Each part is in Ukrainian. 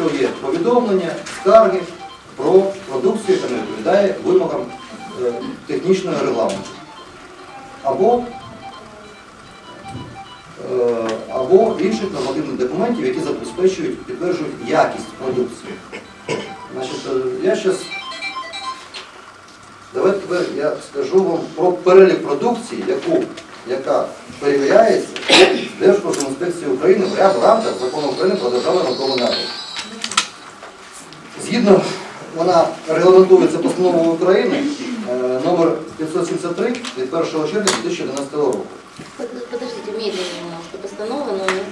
якщо є повідомлення, скарги про продукцію, яка не відповідає вимогам е, технічного регламенту. Або, е, або інших нормативних документів, які забезпечують, підтверджують якість продукції. Значить, е, я зараз Давайте тепер я скажу вам про перелік продукції, яку, яка перевіряється Держпродспоживінспекцією України в рамках закону України про державний науковий нагляд. Згідно, вона регламентується постановою України е, номер 573 від 1 червня 2011 року. Под- Подождите, медленнее немножко. Постанова номер.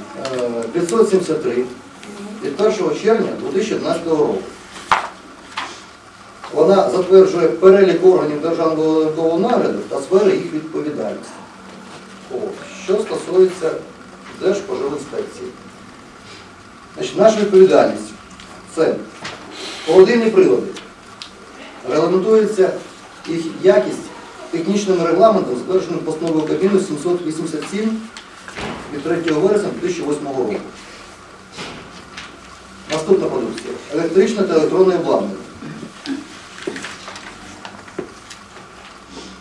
Е, 573 від 1 червня 2011 року. Вона затверджує перелік органів державного наукового нагляду та сфери їх відповідальності. О, що стосується Держпоживінспекції. Наша відповідальність це холодильні прилади. Регламентується їх якість технічним регламентом, затвердженим постановою Кабміну 787 від 3 вересня 2008 року. Наступна продукція. Електричне та електронне обладнання.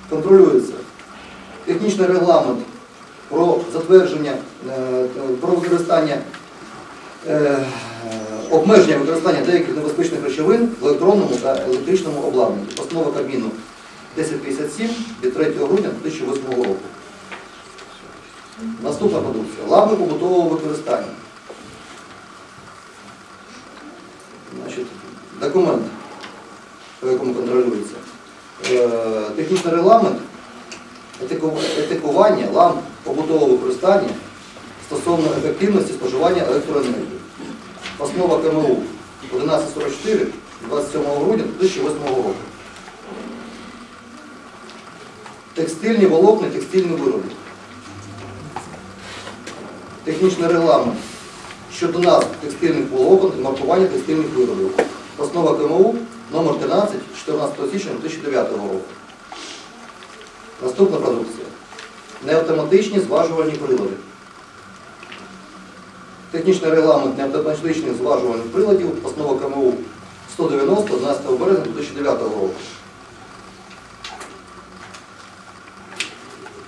Контролюється технічний регламент про затвердження, е, про використання, е, обмеження використання деяких небезпечних речовин в електронному та електричному обладнанні. Постанова Кабміну 1057 від 3 грудня 2008 року. Наступна продукція. Лампи побутового використання. Значить, документ, по якому контролюється. Е, Технічний регламент етикування ламп побутового використання стосовно ефективності споживання електроенергії. Основа КМУ 1144 27 грудня 2008 року. Текстильні волокна, текстильні вироби. Технічний регламент щодо назв текстильних волокон і маркування текстильних виробів. Основа КМУ номер 13 14 січня 2009 року. Наступна продукція. Неавтоматичні зважувальні прилади. Технічний регламент неавтоматичних зважувальних приладів, основа КМУ 190 11 березня 2009 року.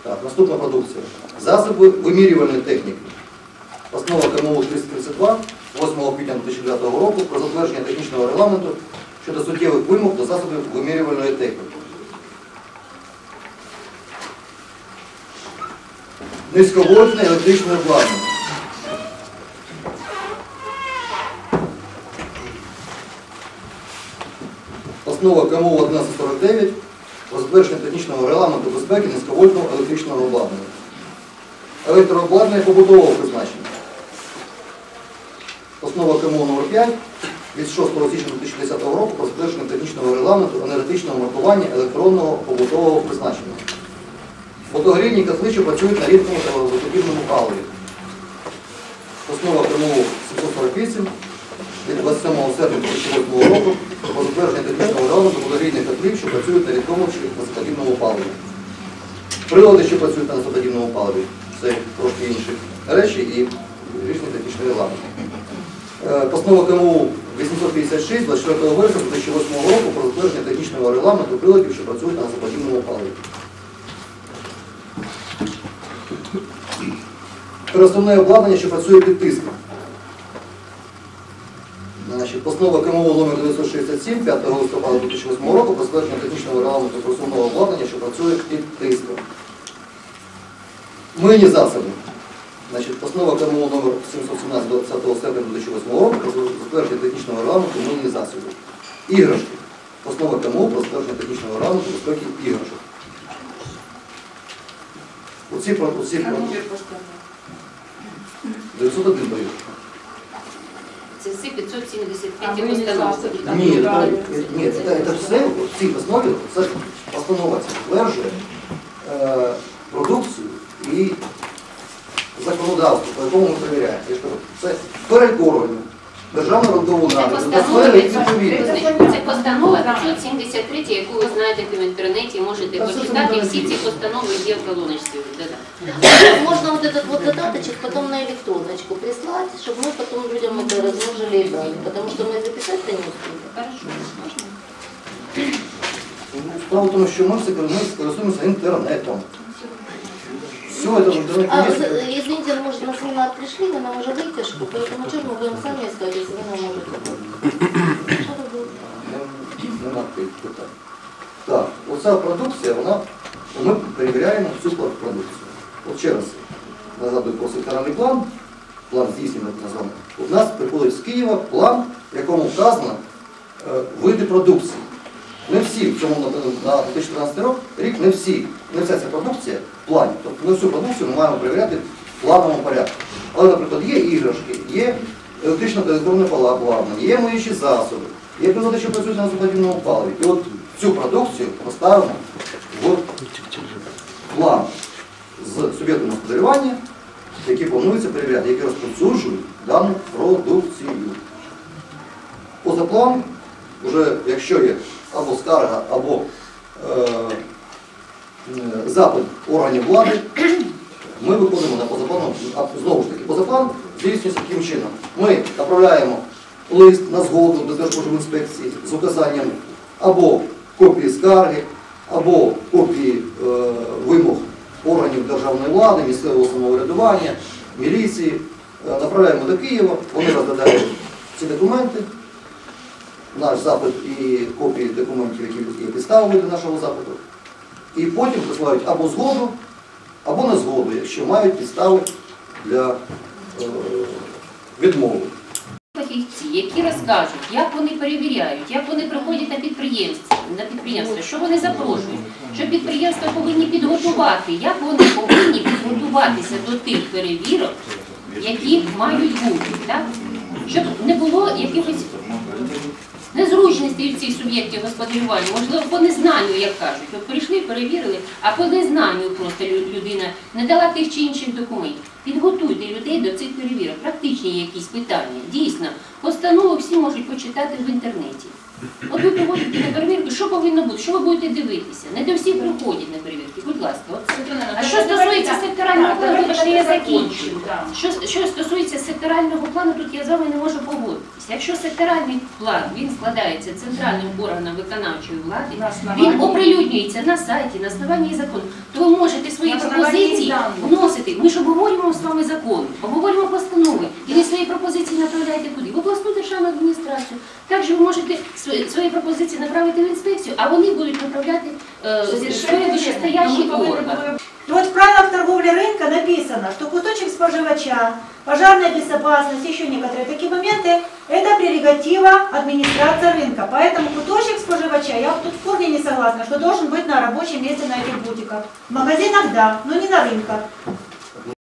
Так, наступна продукція. Засоби вимірювальної техніки. Основа КМУ 332 8 квітня 2009 року про затвердження технічного регламенту щодо суттєвих вимог до засобів вимірювальної техніки. Низьковольтне електричне обладнання. Основа КМУ 1149 про технічного регламенту безпеки низьковольтного електричного обладнання. Електрообладнання побутового призначення. Основа КМУ номер 5 від 6 січня 2010 року про затвердження технічного регламенту енергетичного маркування електронного побутового призначення. Водогрійні котли, працюють на рідкому та водоподібному паливі. Основа КМУ 748 від 27 серпня 2008 року про затвердження технічного регламенту водогрійних котлів, що працюють на рідкому чи газоподібному паливі. Прилади, що працюють на газоподібному паливі, це трошки інші речі і різні технічні регламенти. Е, Постанова КМУ 856 24 вересня 2008 року про затвердження технічного регламенту приладів, що працюють на газоподібному паливі. Переставне обладнання, що працює під тиском. Значить, постанова КМУ номер 967 5 листопада 2008 року про затвердження технічного регламенту пересувного обладнання, що працює під тиском. Мийні засоби. Значить, постанова КМУ номер 717 20 серпня 2008 року про затвердження технічного регламенту мийні засоби. Іграшки. Постанова КМУ про затвердження технічного регламенту безпеки іграшок. Оці, про- оці, про- 901 боїв. Всі 575 А ми не постанов. засоби, Так, Ні, це, ні, це, це все в цій основі, це ж постанова ця підтверджує е, продукцію і законодавство, по якому ми перевіряємо. Це перелік органів, державного ранкового Це нагляду та постанова сфери 500, відповідності. це постанова 573, яку ви знайдете в інтернеті, можете Та все це почитати. можна Всі ці написати. постанови є в колоночці. Да-да. Можно вот этот вот задаточек потом на электроночку прислать, чтобы мы потом людям это размножили и дали, потому что мы записать-то не успели. Хорошо, можна? Справа в тому, що ми все ми користуємося інтернетом. Все це в інтернеті А, є. з- извините, может, на семинар пришли, вы нам уже вытяжку, поэтому что мы будем сами искать, если вы нам можете помочь? Что вы будете? Нема таких питань. Так, оця продукція, вона, ми перевіряємо всю пр- продукцію. От ще раз нагадую про секторальний план, план здійснення так названий. У нас приходить з Києва план, в якому вказано е, види продукції. Всі в цьому на, на 2014 рік, не всі, не вся ця продукція в плані. Тобто не всю продукцію ми маємо перевіряти в плановому порядку. Але, наприклад, є іграшки, є електрично та електронне обладнання, є миючі засоби, є прилади, що працюють на западівному паливі. І от цю продукцію поставимо в план з суб'єктом господарювання, які планується перевіряти, які розповсюджують дану продукцію. Позаплан, вже якщо є або скарга, або е, запит органів влади, ми виходимо на позаплан, знову ж таки, позаплан здійснюється таким чином. Ми направляємо лист на згоду до Держпоживінспекції з указанням або копії скарги, або копії е, вимог органів державної влади, місцевого самоврядування, міліції. Е, направляємо до Києва, вони розглядають ці документи, наш запит і копії документів, які є підставою для нашого запиту. І потім присилають або згоду, або не згоду, якщо мають підстави для е, відмови. Фахівці, які розкажуть, як вони перевіряють, як вони приходять на підприємство, на підприємство, що вони запрошують, що підприємства повинні підготувати, як вони повинні підготуватися до тих перевірок, які мають бути, так? щоб не було якихось в цих суб'єктів господарювання, можливо, по незнанню, як кажуть. От прийшли, перевірили, а по незнанню просто людина не дала тих чи інших документів. Підготуйте людей до цих перевірок, практичні якісь питання. Дійсно, постанову всі можуть почитати в інтернеті. От ви приходите на перевірку, що повинно бути, що ви будете дивитися? Не до всіх приходять на перевірки, будь ласка. От. А що стосується секторального плану, я закінчу. Що, що стосується секторального плану, тут я з вами не можу погодитися. Якщо секторальний план він складається центральним органом виконавчої влади, він оприлюднюється на сайті, на основанні закону, то ви можете свої пропозиції вносити. Ми ж обговорюємо з вами закон, обговорюємо постанови, і ви свої пропозиції направляєте куди? В обласну державну адміністрацію. Також ви можете свої, пропозиції направити в інспекцію, а вони будуть направляти е, свої вищестоящі органи. И вот в правилах торговли рынка написано, кусочек споживача, пожарная безопасность, еще некоторые такие моменты, это прерогатива администрации рынка. Поэтому кусочек споживача, я вот тут в корне не согласна, что должен быть на рабочем месте на этих бутиках. В магазинах да, но не на рынках.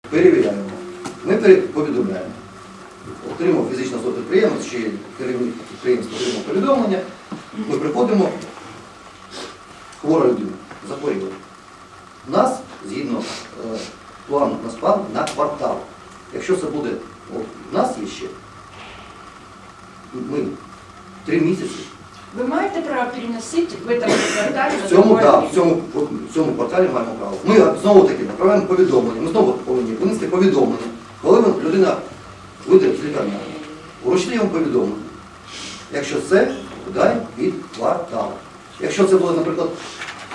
Перевіряємо. Ми пере- повідомляємо. Отримав фізична особа підприємець чи керівник підприємства отримав повідомлення. Ми приходимо, хвора людина, захворіла. Нас, згідно е, плану на спад, на квартал. Якщо це буде, от, у нас є ще, ми три місяці. Ви маєте право переносити в цьому кварталі В цьому, да, в цьому, в цьому кварталі маємо право. Ми знову таки направляємо повідомлення. Ми знову повинні винести повідомлення. Коли людина вийде з лікарня, вручити йому повідомлення. Якщо це день від кварталу. Якщо це було, наприклад,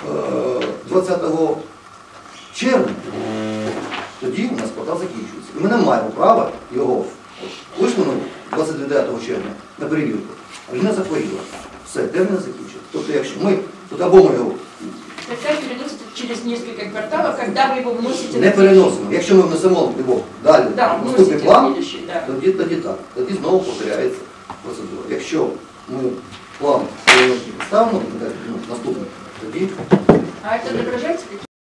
е, 20 червня, тоді у нас квартал закінчується. І ми не маємо права його висунути 29 червня на перевірку. А людина захворіла. Все, термін закінчився. Тобто, якщо ми тут або ми його Тогда переносите через несколько кварталов, когда вы его вносите не на переносимо. Якщо ми внесемо його далі, Да, наступний вносите план, следующий, да. тоді, тоді так. Тоді знову повторяється процедура. Якщо ми план переносимо ставимо, ну, наступний, тоді А это отображается